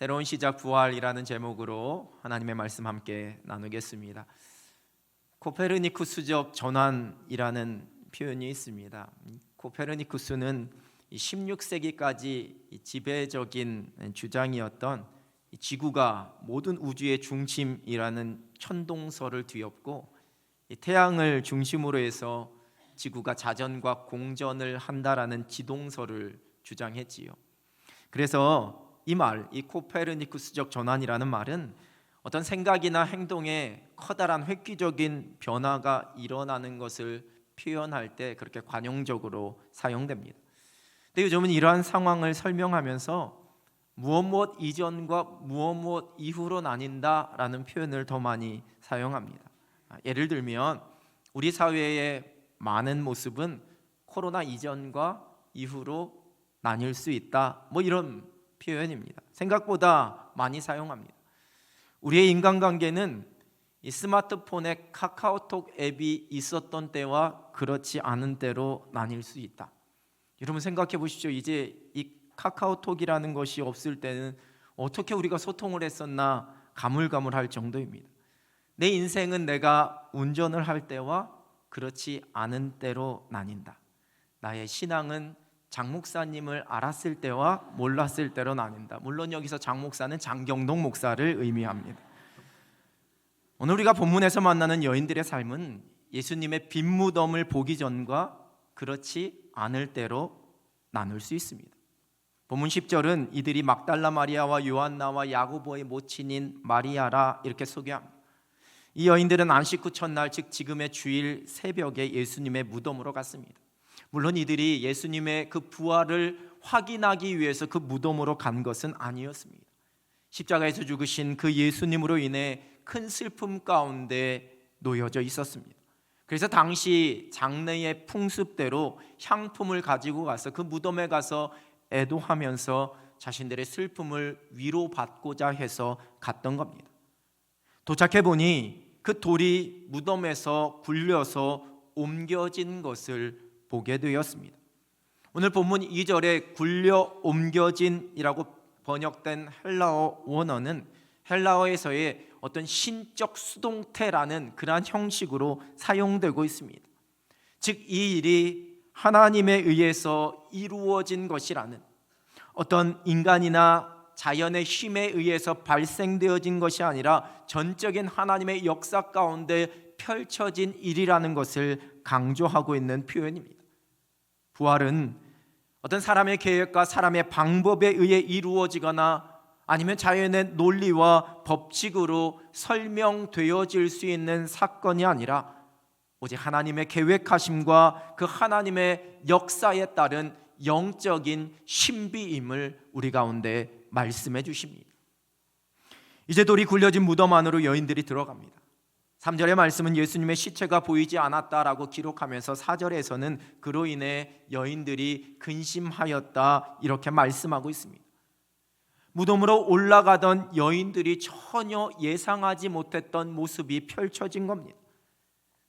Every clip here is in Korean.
새로운 시작 부활이라는 제목으로 하나님의 말씀 함께 나누겠습니다. 코페르니쿠스적 전환이라는 표현이 있습니다. 코페르니쿠스는 16세기까지 지배적인 주장이었던 지구가 모든 우주의 중심이라는 천동설을 뒤엎고 태양을 중심으로 해서 지구가 자전과 공전을 한다라는 지동설을 주장했지요. 그래서 이 말, 이 코페르니쿠스적 전환이라는 말은 어떤 생각이나 행동에 커다란 획기적인 변화가 일어나는 것을 표현할 때 그렇게 관용적으로 사용됩니다. 근데 요즘은 이러한 상황을 설명하면서 무엇 무엇 이전과 무엇 무엇 이후로 나뉜다라는 표현을 더 많이 사용합니다. 아, 예를 들면 우리 사회의 많은 모습은 코로나 이전과 이후로 나뉠 수 있다. 뭐 이런 표현입니다. 생각보다 많이 사용합니다. 우리의 인간관계는 이 스마트폰에 카카오톡 앱이 있었던 때와 그렇지 않은 때로 나뉠 수 있다. 여러분 생각해 보십시오. 이제 이 카카오톡이라는 것이 없을 때는 어떻게 우리가 소통을 했었나 가물가물할 정도입니다. 내 인생은 내가 운전을 할 때와 그렇지 않은 때로 나뉜다. 나의 신앙은 장 목사님을 알았을 때와 몰랐을 때로 나뉜다. 물론 여기서 장 목사는 장경동 목사를 의미합니다. 오늘 우리가 본문에서 만나는 여인들의 삶은 예수님의 빈 무덤을 보기 전과 그렇지 않을 때로 나눌 수 있습니다. 본문 10절은 이들이 막달라 마리아와 요한나와 야고보의 모친인 마리아라 이렇게 소개합니다. 이 여인들은 안식 후 첫날 즉 지금의 주일 새벽에 예수님의 무덤으로 갔습니다. 물론 이들이 예수님의 그 부활을 확인하기 위해서 그 무덤으로 간 것은 아니었습니다. 십자가에서 죽으신 그 예수님으로 인해 큰 슬픔 가운데 놓여져 있었습니다. 그래서 당시 장르의 풍습대로 향품을 가지고 가서 그 무덤에 가서 애도하면서 자신들의 슬픔을 위로받고자 해서 갔던 겁니다. 도착해 보니 그 돌이 무덤에서 굴려서 옮겨진 것을 보게 되었습니다. 오늘 본문 2절에 굴려 옮겨진이라고 번역된 헬라어 원어는 헬라어에서의 어떤 신적 수동태라는 그러한 형식으로 사용되고 있습니다. 즉 이 일이 하나님에 의해서 이루어진 것이라는 어떤 인간이나 자연의 힘에 의해서 발생되어진 것이 아니라 전적인 하나님의 역사 가운데 펼쳐진 일이라는 것을 강조하고 있는 표현입니다. 부활은 어떤 사람의 계획과 사람의 방법에 의해 이루어지거나 아니면 자연의 논리와 법칙으로 설명되어질 수 있는 사건이 아니라 오직 하나님의 계획하심과 그 하나님의 역사에 따른 영적인 신비임을 우리 가운데 말씀해 주십니다. 이제 돌이 굴려진 무덤 안으로 여인들이 들어갑니다. 3절의 말씀은 예수님의 시체가 보이지 않았다라고 기록하면서 4절에서는 그로 인해 여인들이 근심하였다 이렇게 말씀하고 있습니다. 무덤으로 올라가던 여인들이 전혀 예상하지 못했던 모습이 펼쳐진 겁니다.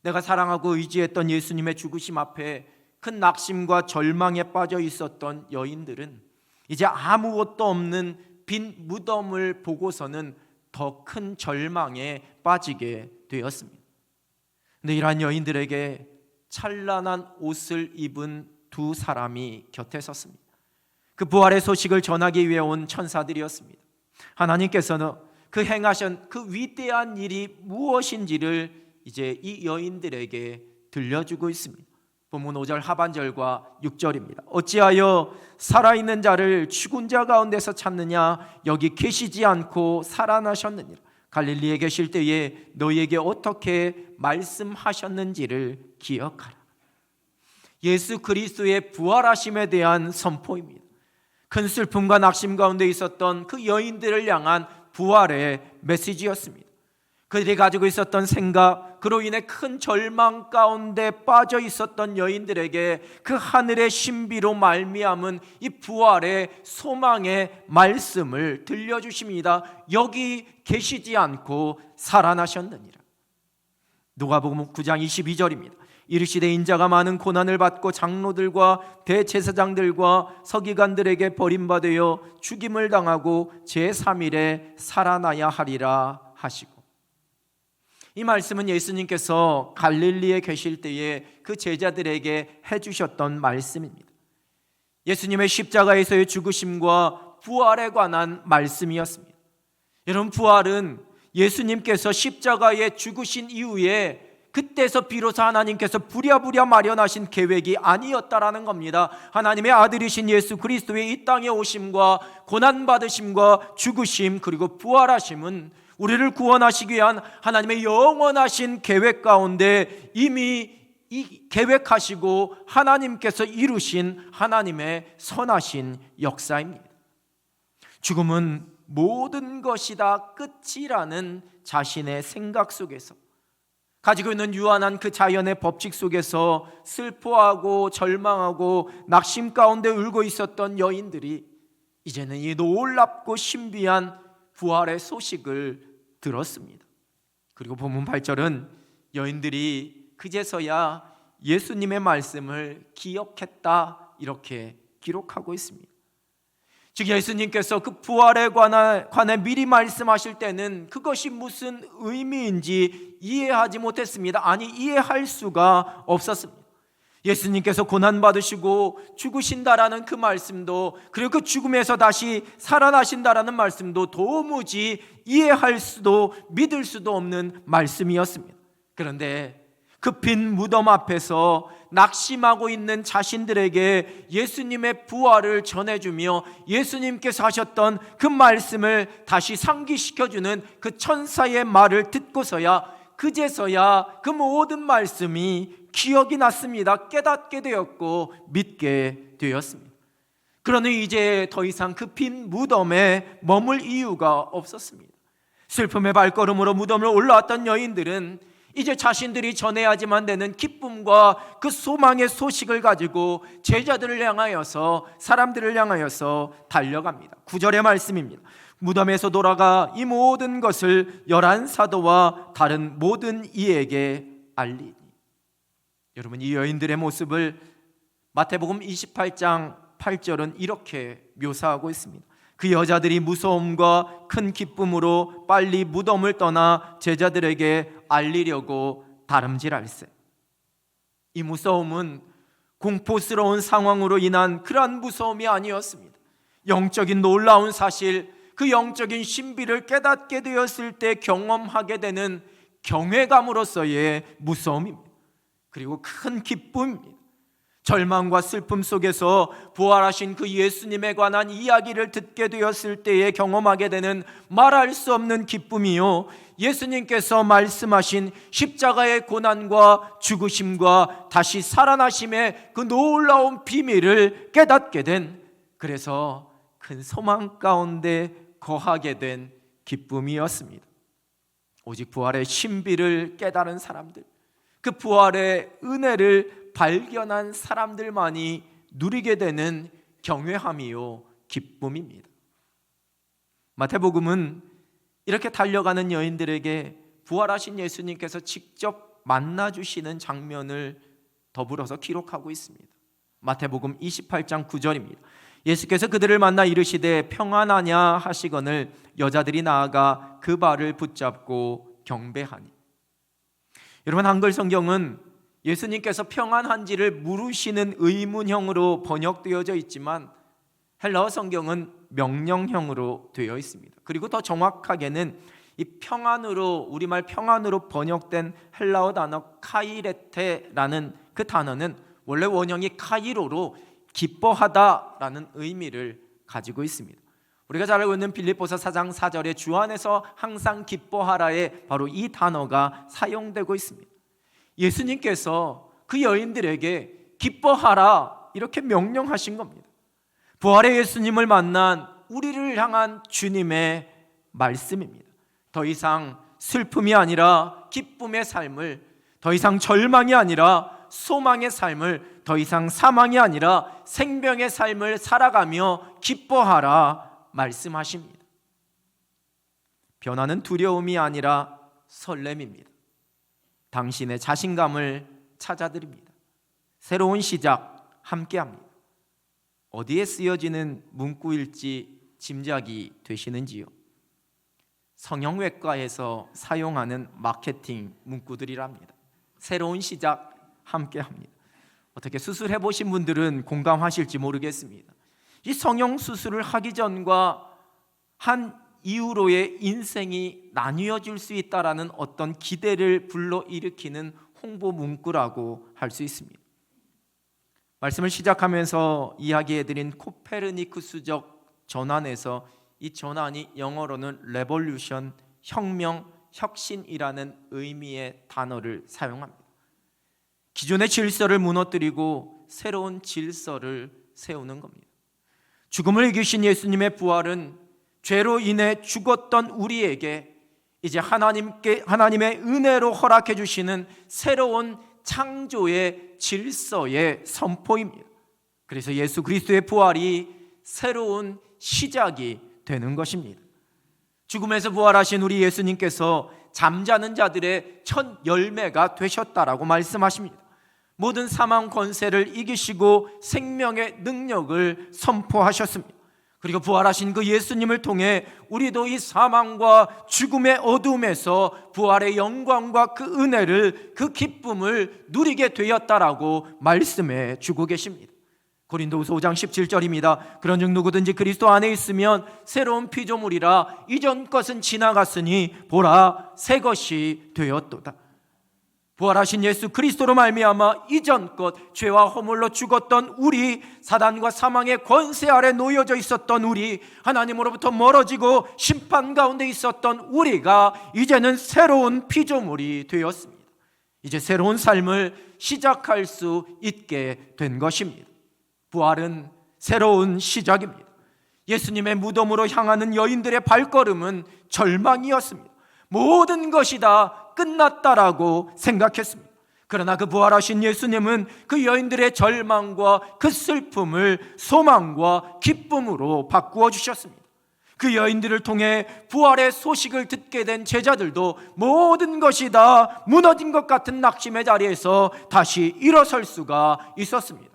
내가 사랑하고 의지했던 예수님의 죽으심 앞에 큰 낙심과 절망에 빠져 있었던 여인들은 이제 아무것도 없는 빈 무덤을 보고서는 더 큰 절망에 빠지게 되었습니다. 근데 이러한 여인들에게 찬란한 옷을 입은 두 사람이 곁에 섰습니다. 그 부활의 소식을 전하기 위해 온 천사들이었습니다. 하나님께서는 그 행하신 그 위대한 일이 무엇인지를 이제 이 여인들에게 들려주고 있습니다. 본문 5절 하반절과 6절입니다. 어찌하여 살아있는 자를 죽은 자 가운데서 찾느냐 여기 계시지 않고 살아나셨느니라. 갈릴리에 계실 때에 너희에게 어떻게 말씀하셨는지를 기억하라. 예수 그리스도의 부활하심에 대한 선포입니다. 큰 슬픔과 낙심 가운데 있었던 그 여인들을 향한 부활의 메시지였습니다. 그들이 가지고 있었던 생각, 그로 인해 큰 절망 가운데 빠져 있었던 여인들에게 그 하늘의 신비로 말미암은 이 부활의 소망의 말씀을 들려주십니다. 여기 계시지 않고 살아나셨느니라. 누가복음 9장 22절입니다. 이르시되 인자가 많은 고난을 받고 장로들과 대제사장들과 서기관들에게 버림받으여 죽임을 당하고 제3일에 살아나야 하리라 하시고 이 말씀은 예수님께서 갈릴리에 계실 때에 그 제자들에게 해주셨던 말씀입니다. 예수님의 십자가에서의 죽으심과 부활에 관한 말씀이었습니다. 여러분 부활은 예수님께서 십자가에 죽으신 이후에 그때서 비로소 하나님께서 부랴부랴 마련하신 계획이 아니었다라는 겁니다. 하나님의 아들이신 예수 그리스도의 이 땅에 오심과 고난 받으심과 죽으심 그리고 부활하심은 우리를 구원하시기 위한 하나님의 영원하신 계획 가운데 이미 이 계획하시고 하나님께서 이루신 하나님의 선하신 역사입니다. 죽음은 모든 것이 다 끝이라는 자신의 생각 속에서 가지고 있는 유한한 그 자연의 법칙 속에서 슬퍼하고 절망하고 낙심 가운데 울고 있었던 여인들이 이제는 이 놀랍고 신비한 부활의 소식을 들었습니다. 그리고 본문 8절은 여인들이 그제서야 예수님의 말씀을 기억했다 이렇게 기록하고 있습니다. 즉 예수님께서 그 부활에 관해, 관해 미리 말씀하실 때는 그것이 무슨 의미인지 이해하지 못했습니다. 아니 이해할 수가 없었습니다. 예수님께서 고난 받으시고 죽으신다라는 그 말씀도 그리고 그 죽음에서 다시 살아나신다라는 말씀도 도무지 이해할 수도 믿을 수도 없는 말씀이었습니다. 그런데 그 빈 무덤 앞에서 낙심하고 있는 자신들에게 예수님의 부활을 전해주며 예수님께서 하셨던 그 말씀을 다시 상기시켜주는 그 천사의 말을 듣고서야 그제서야 그 모든 말씀이 기억이 났습니다. 깨닫게 되었고 믿게 되었습니다. 그러니 이제 더 이상 그 빈 무덤에 머물 이유가 없었습니다. 슬픔의 발걸음으로 무덤을 올라왔던 여인들은 이제 자신들이 전해야지만 되는 기쁨과 그 소망의 소식을 가지고 제자들을 향하여서 사람들을 향하여서 달려갑니다. 구절의 말씀입니다. 무덤에서 돌아가 이 모든 것을 열한 사도와 다른 모든 이에게 알리니. 여러분 이 여인들의 모습을 마태복음 28장 8절은 이렇게 묘사하고 있습니다. 그 여자들이 무서움과 큰 기쁨으로 빨리 무덤을 떠나 제자들에게 알리려고 다름질할세. 이 무서움은 공포스러운 상황으로 인한 그러한 무서움이 아니었습니다. 영적인 놀라운 사실, 그 영적인 신비를 깨닫게 되었을 때 경험하게 되는 경외감으로서의 무서움입니다. 그리고 큰 기쁨입니다. 절망과 슬픔 속에서 부활하신 그 예수님에 관한 이야기를 듣게 되었을 때에 경험하게 되는 말할 수 없는 기쁨이요. 예수님께서 말씀하신 십자가의 고난과 죽으심과 다시 살아나심의 그 놀라운 비밀을 깨닫게 된 그래서 큰 소망 가운데 거하게 된 기쁨이었습니다. 오직 부활의 신비를 깨달은 사람들, 그 부활의 은혜를 발견한 사람들만이 누리게 되는 경외함이요 기쁨입니다. 마태복음은 이렇게 달려가는 여인들에게 부활하신 예수님께서 직접 만나 주시는 장면을 더불어서 기록하고 있습니다. 마태복음 28장 9절입니다. 예수께서 그들을 만나 이르시되 평안하냐 하시거늘 여자들이 나아가 그 발을 붙잡고 경배하니. 여러분 한글 성경은 예수님께서 평안한지를 물으시는 의문형으로 번역되어져 있지만 헬라어 성경은 명령형으로 되어 있습니다. 그리고 더 정확하게는 이 평안으로 우리말 평안으로 번역된 헬라어 단어 카이레테라는 그 단어는 원래 원형이 카이로로 기뻐하다라는 의미를 가지고 있습니다. 우리가 잘 알고 있는 빌립보서 4장 4절에 주 안에서 항상 기뻐하라에 바로 이 단어가 사용되고 있습니다. 예수님께서 그 여인들에게 기뻐하라 이렇게 명령하신 겁니다. 부활의 예수님을 만난 우리를 향한 주님의 말씀입니다. 더 이상 슬픔이 아니라 기쁨의 삶을 더 이상 절망이 아니라 소망의 삶을 더 이상 사망이 아니라 생명의 삶을 살아가며 기뻐하라 말씀하십니다. 변화는 두려움이 아니라 설렘입니다. 당신의 자신감을 찾아드립니다. 새로운 시작 함께합니다. 어디에 쓰여지는 문구일지 짐작이 되시는지요? 성형외과에서 사용하는 마케팅 문구들이랍니다. 새로운 시작 함께합니다. 어떻게 수술해 보신 분들은 공감하실지 모르겠습니다. 이 성형 수술을 하기 전과 한 이후로의 인생이 나뉘어질 수 있다라는 어떤 기대를 불러일으키는 홍보 문구라고 할 수 있습니다. 말씀을 시작하면서 이야기해드린 코페르니쿠스적 전환에서 이 전환이 영어로는 레볼루션, 혁명, 혁신이라는 의미의 단어를 사용합니다. 기존의 질서를 무너뜨리고 새로운 질서를 세우는 겁니다. 죽음을 이기신 예수님의 부활은 죄로 인해 죽었던 우리에게 이제 하나님께 하나님의 은혜로 허락해 주시는 새로운 창조의 질서의 선포입니다. 그래서 예수 그리스도의 부활이 새로운 시작이 되는 것입니다. 죽음에서 부활하신 우리 예수님께서 잠자는 자들의 첫 열매가 되셨다라고 말씀하십니다. 모든 사망 권세를 이기시고 생명의 능력을 선포하셨습니다. 그리고 부활하신 그 예수님을 통해 우리도 이 사망과 죽음의 어둠에서 부활의 영광과 그 은혜를 그 기쁨을 누리게 되었다라고 말씀해 주고 계십니다. 고린도후서 5장 17절입니다. 그런즉 누구든지 그리스도 안에 있으면 새로운 피조물이라 이전 것은 지나갔으니 보라 새 것이 되었도다. 부활하신 예수 그리스도로 말미암아 이전 것 죄와 허물로 죽었던 우리 사단과 사망의 권세 아래 놓여져 있었던 우리 하나님으로부터 멀어지고 심판 가운데 있었던 우리가 이제는 새로운 피조물이 되었습니다. 이제 새로운 삶을 시작할 수 있게 된 것입니다. 부활은 새로운 시작입니다. 예수님의 무덤으로 향하는 여인들의 발걸음은 절망이었습니다. 모든 것이 다 끝났다라고 생각했습니다. 그러나 그 부활하신 예수님은 그 여인들의 절망과 그 슬픔을 소망과 기쁨으로 바꾸어 주셨습니다. 그 여인들을 통해 부활의 소식을 듣게 된 제자들도 모든 것이 다 무너진 것 같은 낙심의 자리에서 다시 일어설 수가 있었습니다.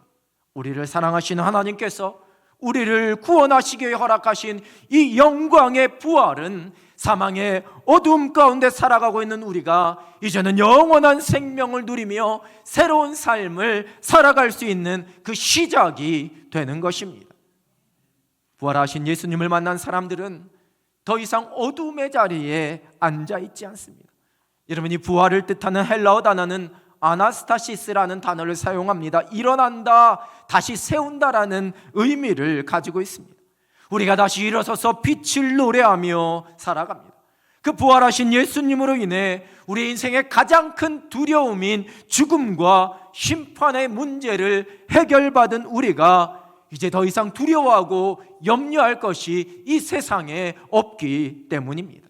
우리를 사랑하시는 하나님께서 우리를 구원하시게 허락하신 이 영광의 부활은 사망의 어둠 가운데 살아가고 있는 우리가 이제는 영원한 생명을 누리며 새로운 삶을 살아갈 수 있는 그 시작이 되는 것입니다. 부활하신 예수님을 만난 사람들은 더 이상 어둠의 자리에 앉아 있지 않습니다. 여러분 이 부활을 뜻하는 헬라어 단어는 아나스타시스라는 단어를 사용합니다. 일어난다, 다시 세운다라는 의미를 가지고 있습니다. 우리가 다시 일어서서 빛을 노래하며 살아갑니다. 그 부활하신 예수님으로 인해 우리 인생의 가장 큰 두려움인 죽음과 심판의 문제를 해결받은 우리가 이제 더 이상 두려워하고 염려할 것이 이 세상에 없기 때문입니다.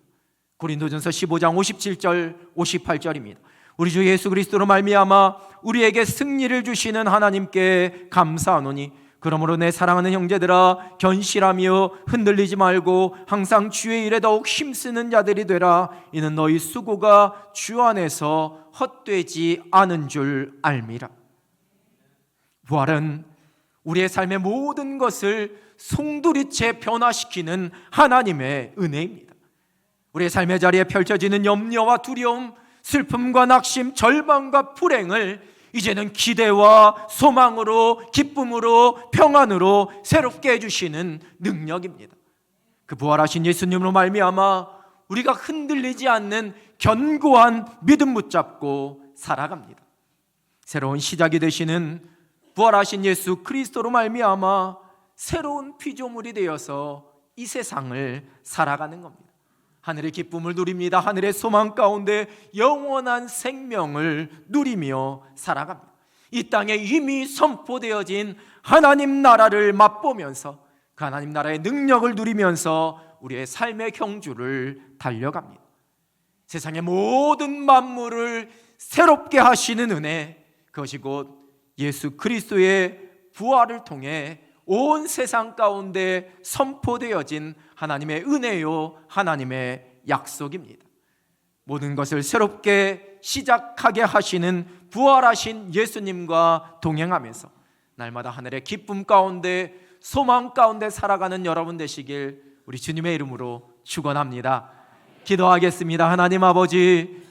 고린도전서 15장 57절 58절입니다. 우리 주 예수 그리스도로 말미암아 우리에게 승리를 주시는 하나님께 감사하노니 그러므로 내 사랑하는 형제들아 견실하며 흔들리지 말고 항상 주의 일에 더욱 힘쓰는 자들이 되라. 이는 너희 수고가 주 안에서 헛되지 않은 줄 알미라. 부활은 우리의 삶의 모든 것을 송두리째 변화시키는 하나님의 은혜입니다. 우리의 삶의 자리에 펼쳐지는 염려와 두려움 슬픔과 낙심 절망과 불행을 이제는 기대와 소망으로 기쁨으로 평안으로 새롭게 해주시는 능력입니다. 그 부활하신 예수님으로 말미암아 우리가 흔들리지 않는 견고한 믿음 붙잡고 살아갑니다. 새로운 시작이 되시는 부활하신 예수 그리스도로 말미암아 새로운 피조물이 되어서 이 세상을 살아가는 겁니다. 하늘의 기쁨을 누립니다. 하늘의 소망 가운데 영원한 생명을 누리며 살아갑니다. 이 땅에 이미 선포되어진 하나님 나라를 맛보면서 그 하나님 나라의 능력을 누리면서 우리의 삶의 경주를 달려갑니다. 세상의 모든 만물을 새롭게 하시는 은혜 그것이 곧 예수 그리스도의 부활을 통해 온 세상 가운데 선포되어진 하나님의 은혜요, 하나님의 약속입니다. 모든 것을 새롭게 시작하게 하시는 부활하신 예수님과 동행하면서 날마다 하늘의 기쁨 가운데 소망 가운데 살아가는 여러분 되시길 우리 주님의 이름으로 축원합니다. 기도하겠습니다. 하나님 아버지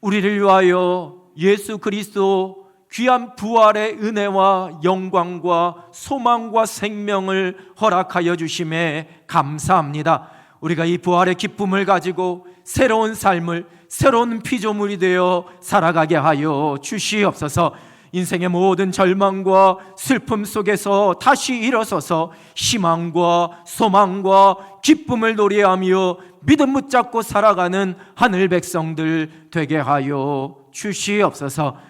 우리를 위하여 예수 그리스도 귀한 부활의 은혜와 영광과 소망과 생명을 허락하여 주심에 감사합니다. 우리가 이 부활의 기쁨을 가지고 새로운 삶을 새로운 피조물이 되어 살아가게 하여 주시옵소서. 인생의 모든 절망과 슬픔 속에서 다시 일어서서 희망과 소망과 기쁨을 노래하며 믿음 붙잡고 살아가는 하늘 백성들 되게 하여 주시옵소서.